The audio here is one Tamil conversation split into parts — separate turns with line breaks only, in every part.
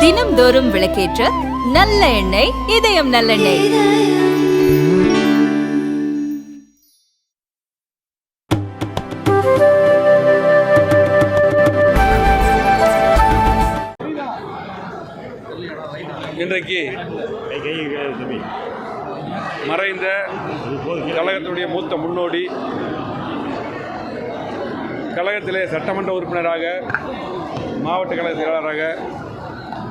தினம்தோறும் விளக்கேற்ற நல்ல எண்ணெய் இதயம் நல்லெண்ணெய்
இன்றைக்கு மறைந்த கழகத்தினுடைய மூத்த முன்னோடி கழகத்திலே சட்டமன்ற உறுப்பினராக மாவட்ட கழக செயலாளராக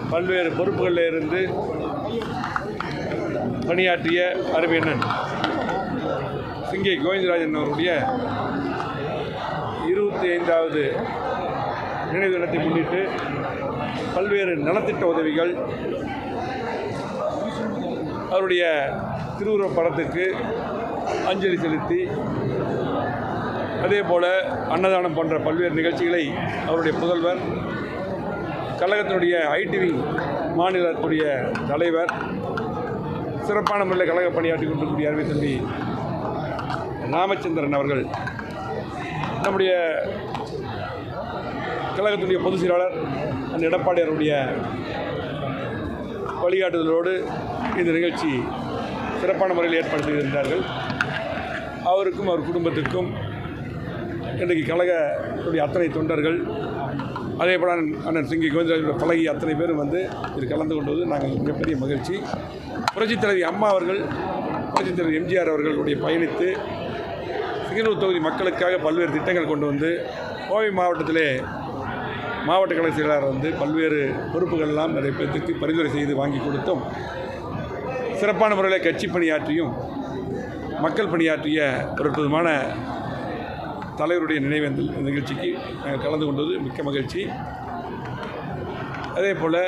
பல்வேறு பொறுப்புகளில் இருந்து பணியாற்றிய அருமையண்ணன் சிங்கை கோவிந்தராஜன் அவருடைய இருபத்தி ஐந்தாவது நினைவு தினத்தை முன்னிட்டு பல்வேறு நலத்திட்ட உதவிகள் அவருடைய திருவுருவ படத்துக்கு அஞ்சலி செலுத்தி அதே போல் அன்னதானம் போன்ற பல்வேறு நிகழ்ச்சிகளை அவருடைய புதல்வர் கழகத்தினுடைய ஐடிவி மாநிலத்துடைய தலைவர் சிறப்பான முறையில் கழக பணியாற்றி கொண்டிருக்கக்கூடிய அருமை தம்பி ராமச்சந்திரன் அவர்கள் நம்முடைய கழகத்துடைய பொதுச் செயலாளர் அந்த எடப்பாடியாருடைய வழிகாட்டுதலோடு இந்த நிகழ்ச்சி சிறப்பான முறையில் ஏற்பாடு செய்திருந்தார்கள் அவருக்கும் அவர் குடும்பத்துக்கும் இன்றைக்கு கழகத்துடைய அத்தனை தொண்டர்கள் அதே போல் அண்ணன் சிங்கி கோவிந்தராஜோட பழகி அத்தனை பேரும் வந்து இதில் கலந்து கொண்டது நாங்கள் மிகப்பெரிய மகிழ்ச்சி. புரட்சித் தலைவி அம்மா அவர்கள் புரட்சித் தலைவர் எம்ஜிஆர் அவர்களுடைய பயணித்து சிங்கனூர் தொகுதி மக்களுக்காக பல்வேறு திட்டங்கள் கொண்டு வந்து கோவை மாவட்டத்திலே மாவட்ட கழக செயலாளர் வந்து பல்வேறு பொறுப்புகள்லாம் நிறைய பேர்த்துக்கு பரிந்துரை செய்து வாங்கி கொடுத்தும் சிறப்பான முறையில் கட்சி பணியாற்றியும் மக்கள் பணியாற்றிய ஒரு அற்புதமான தலைவருடைய நினைவேந்தல் நிகழ்ச்சிக்கு நாங்கள் கலந்து கொண்டது மிக்க மகிழ்ச்சி. அதே போல்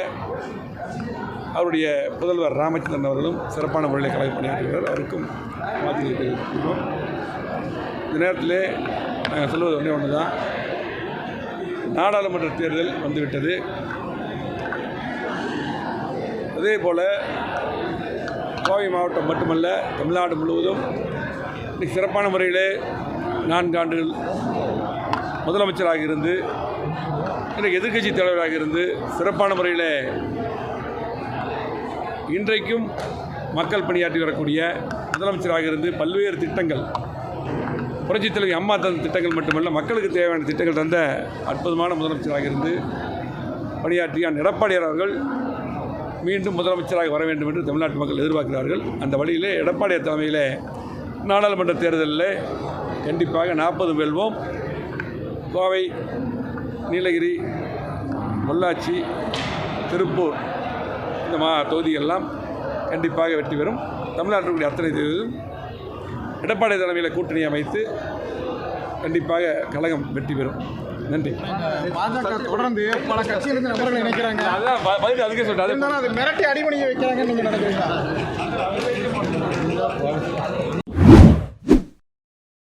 அவருடைய புதல்வர் ராமச்சந்திரன் அவர்களும் சிறப்பான முறையில் கலந்து பணியாற்றுகிறார். அவருக்கும் வாழ்த்துக்களை தெரிவித்துக்கிறோம் இந்த நேரத்தில் நாங்கள் சொல்வது ஒன்றே ஒன்று தான் நாடாளுமன்ற தேர்தல் வந்துவிட்டது. அதே போல் கோவை மாவட்டம் மட்டுமல்ல தமிழ்நாடு முழுவதும் இன்னைக்கு சிறப்பான முறையில் நான்கு ஆண்டுகள் முதலமைச்சராக இருந்து இன்றைக்கு எதிர்கட்சி தலைவராக இருந்து சிறப்பான முறையில் இன்றைக்கும் மக்கள் பணியாற்றி வரக்கூடிய முதலமைச்சராக இருந்து பல்வேறு திட்டங்கள் புரட்சித் தலைவி அம்மா தந்த திட்டங்கள் மட்டுமல்ல மக்களுக்கு தேவையான திட்டங்கள் தந்த அற்புதமான முதலமைச்சராக இருந்து பணியாற்றிய அண்ணன் எடப்பாடியார் அவர்கள் மீண்டும் முதலமைச்சராக வர வேண்டும் என்று தமிழ்நாட்டு மக்கள் எதிர்பார்க்கிறார்கள். அந்த வழியிலே எடப்பாடியார் தலைமையில் நாடாளுமன்ற தேர்தலில் கண்டிப்பாக நாற்பது வெல்வோம். கோவை நீலகிரி பொள்ளாச்சி திருப்பூர் இந்த மா தொகுதிகளெல்லாம் கண்டிப்பாக வெற்றி பெறும். தமிழ்நாட்டினுடைய அத்தனை தொகுதியும் எடப்பாடி தலைமையில் கூட்டணி அமைத்து கண்டிப்பாக கழகம் வெற்றி பெறும். நன்றி.
பாஜக தொடர்ந்து பல கட்சியிலிருந்து நபர்கள் நினைக்கிறாங்க
அதான் பதில் அதுக்கே சொல்லிட்டு
அது மிரட்டி அடிமணியை வைக்கிறாங்கன்னு நீங்க நினைக்கிறீங்களா?